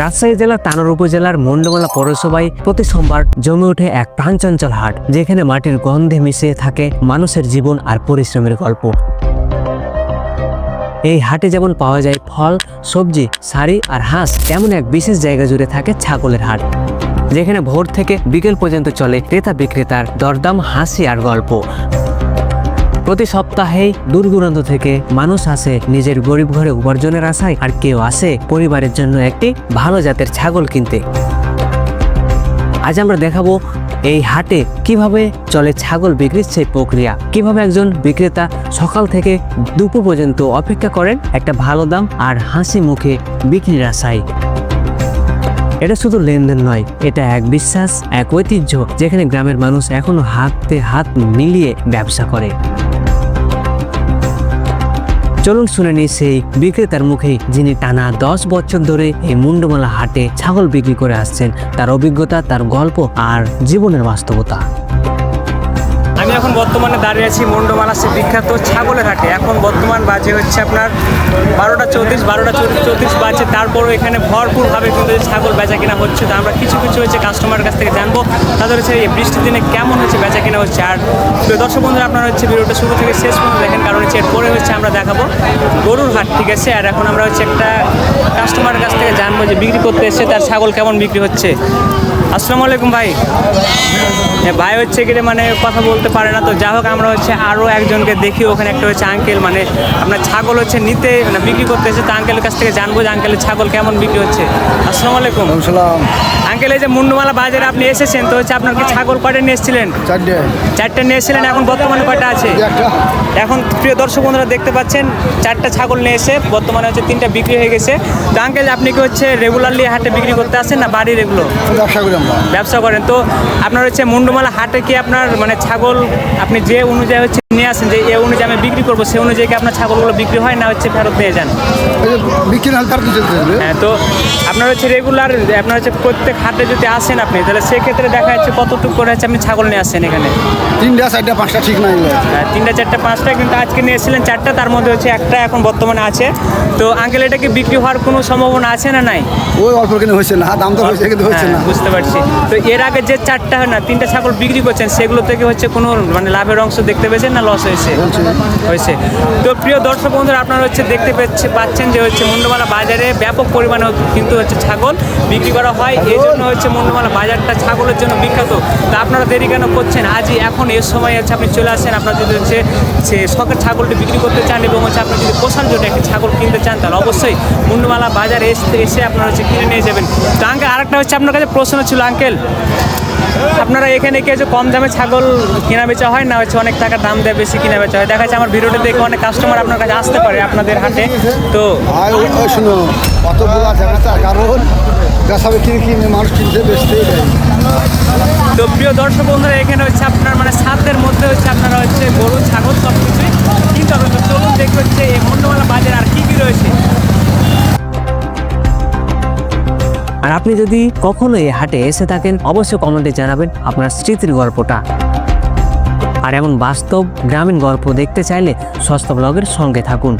রাজশাহী জেলার তানোর উপজেলার মন্ডমালা পৌরসভায় প্রতি সোমবার জমে ওঠে এক প্রাণচঞ্চল হাট, যেখানে মাটির গন্ধে মিশিয়ে থাকে মানুষের জীবন আর পরিশ্রমের গল্প। এই হাটে যেমন পাওয়া যায় ফল, সবজি, শাড়ি আর হাঁস, তেমন এক বিশেষ জায়গা জুড়ে থাকে ছাগলের হাট, যেখানে ভোর থেকে বিকেল পর্যন্ত চলে ক্রেতা বিক্রেতার দরদাম, হাসি আর গল্প। প্রতি সপ্তাহেই দূর দূরান্ত থেকে মানুষ আসে নিজের গরিব ঘরে উপার্জনের আশায় আর কেউ আসে পরিবারের জন্য একটি ভালো জাতের ছাগল কিনতে। আজ আমরা দেখাবো এই হাটে কীভাবে চলে ছাগল বিক্রির সেই প্রক্রিয়া। কীভাবে একজন বিক্রেতা সকাল থেকে দুপুর পর্যন্ত অপেক্ষা করেন একটা ভালো দাম আর হাসি মুখে বিক্রির আশায়। এটা শুধু লেনদেন নয়, এটা এক বিশ্বাস, এক ঐতিহ্য, যেখানে গ্রামের মানুষ এখনও হাতে হাত মিলিয়ে ব্যবসা করে। চলুন শুনে নিই সেই বিক্রেতার মুখে, যিনি টানা দশ বছর ধরে এই মুন্ডমালা হাটে ছাগল বিক্রি করে আসছেন। তার অভিজ্ঞতা, তার গল্প আর জীবনের বাস্তবতা। এখন বর্তমানে দাঁড়িয়ে আছি মন্ডমালা সে বিখ্যাত ছাগলের হাটে। এখন বর্তমান বাজে হচ্ছে আপনার বারোটা চৌত্রিশ বারোটা চৌত্রিশ বাজে। তারপরও এখানে ভরপুরভাবে কিন্তু ছাগল বেচা কেনা হচ্ছে। তো আমরা কিছু কিছু হচ্ছে কাস্টমারের কাছ থেকে জানব। তাদের হচ্ছে এই বৃষ্টির দিনে কেমন হচ্ছে বেচা কেনা হচ্ছে। আর দর্শক বন্ধুরা, আপনারা হচ্ছে ভিডিওটা শুরু থেকে শেষ পর্যন্ত দেখেন, কারণ হচ্ছে এরপরে হচ্ছে আমরা দেখাবো গরুর হাট, ঠিক আছে? আর এখন আমরা হচ্ছে একটা কাস্টমারের কাছ থেকে জানব যে বিক্রি করতে এসছে, তার ছাগল কেমন বিক্রি হচ্ছে। আসসালামু আলাইকুম ভাই। ভাই হচ্ছে কি রে মানে কথা বলতে পারে না তো। যা হোক আমরা হচ্ছে আরও একজনকে দেখি। ওখানে একটা হচ্ছে আঙ্কেল মানে আপনার ছাগল হচ্ছে নিতে মানে বিক্রি করতে এসে তো আঙ্কেলের কাছ থেকে জানব যে আঙ্কেলের ছাগল কেমন বিক্রি হচ্ছে। আসসালামু আলাইকুম। সালাম। আঙ্কেল এই যে মুন্ডমালা বাজারে আপনি এসেছেন তো হচ্ছে আপনার কি ছাগল কয়টা নিয়ে এসেছিলেন? চারটে। চারটে নিয়ে এসেছিলেন এখন বর্তমানে কয়টা আছে? এখন প্রিয় দর্শক বন্ধুরা দেখতে পাচ্ছেন চারটা ছাগল নিয়ে এসে বর্তমানে হচ্ছে তিনটা বিক্রি হয়ে গেছে। তো আঙ্কেল আপনি কি হচ্ছে রেগুলারলি হাটে বিক্রি করতে আসেন না বাড়ির এগুলো? ব্যবসা করি। ব্যবসা করেন। তো আপনার হচ্ছে মুন্ডমালা হাটে কি আপনার মানে ছাগল আপনি যে অনুযায়ী হচ্ছে নিয়ে আসেন যে এ অনুযায়ী আমি বিক্রি করব সে অনুযায়ী কি আপনার ছাগলগুলো বিক্রি হয় না হচ্ছে ফেরত নিয়ে যান? বিক্রি তার কিছু হ্যাঁ তো আপনার হচ্ছে রেগুলার আপনার হচ্ছে প্রত্যেক হাটে যদি আসেন আপনি তাহলে সেক্ষেত্রে দেখা যাচ্ছে কতটুকু করে হচ্ছে আপনি ছাগল নিয়ে আসেন এখানে? তিনটা চারটা পাঁচটা ঠিক নাই হ্যাঁ, তিনটা চারটা পাঁচটা কিন্তু আজকে নিয়ে এসেছিলেন চারটা তার মধ্যে হচ্ছে একটা এখন বর্তমানে আছে। তো আঙ্কেল এটা কি বিক্রি হওয়ার কোনো সম্ভাবনা আছে না নাই? ওই অল্প কিনে হয়েছে না দাম তো হয়েছে কিন্তু হচ্ছে হ্যাঁ, না বুঝতে পারছি। তো এর আগে যে চারটা হয় না তিনটা ছাগল বিক্রি করছেন সেগুলো থেকে হচ্ছে কোনো মানে লাভের অংশ দেখতে পেয়েছেন না লস হয়েছে। হয়েছে। তো প্রিয় দর্শক বন্ধুরা, আপনারা হচ্ছে দেখতে পাচ্ছে পাচ্ছেন যে হচ্ছে মুন্ডমালা বাজারে ব্যাপক পরিমাণে কিন্তু হচ্ছে ছাগল বিক্রি করা হয়। এই জন্য হচ্ছে মুন্ডমালা বাজারটা ছাগলের জন্য বিখ্যাত। তা আপনারা দেরি কেন করছেন? আজই, এখন এর সময় হচ্ছে আপনি চলে আসেন। আপনারা যদি হচ্ছে সে শখের ছাগলটি বিক্রি করতে চান এবং হচ্ছে আপনি যদি পোষার জন্য একটি ছাগল কিনতে চান, তাহলে অবশ্যই মুন্ডমালা বাজারে এসে এসে আপনারা হচ্ছে কিনে নিয়ে যাবেন। তো আঙ্কেল, আরেকটা হচ্ছে আপনার কাছে প্রশ্ন ছিল, আঙ্কেল। আপনারা এখানে কি হচ্ছে কম দামে ছাগল কেনা বেচা হয় না হচ্ছে অনেক টাকা দাম দেয় বেশি কিনা বেচা হয়? দেখা যাচ্ছে আমার ভিডিওটা দেখে অনেক কাস্টমার আপনার কাছে আসতে পারে আপনাদের হাটে। তো আর ওই ওই শুনো অত বলা যাবে না কারণ বেচা বিক্রি কিনে মানুষ কিনতে বেচতেই দেয়। তো প্রিয় দর্শক বন্ধুরা এখানে হচ্ছে আপনার মানে সাতের মধ্যে হচ্ছে আপনারা হচ্ছে গরু ছাগল সব কিছুই কিনতে চলুন দেখবে হচ্ছে এই মন্ডমালা বাজার আর কি কি রয়েছে। আর আপনি যদি কখনো এই হাটে এসে থাকেন, অবশ্যই কমেন্টে জানাবেন আপনার স্মৃতির গল্পটা। আর এমন বাস্তব গ্রামীণ গল্প দেখতে চাইলে সস্তা ব্লগের সঙ্গে থাকুন।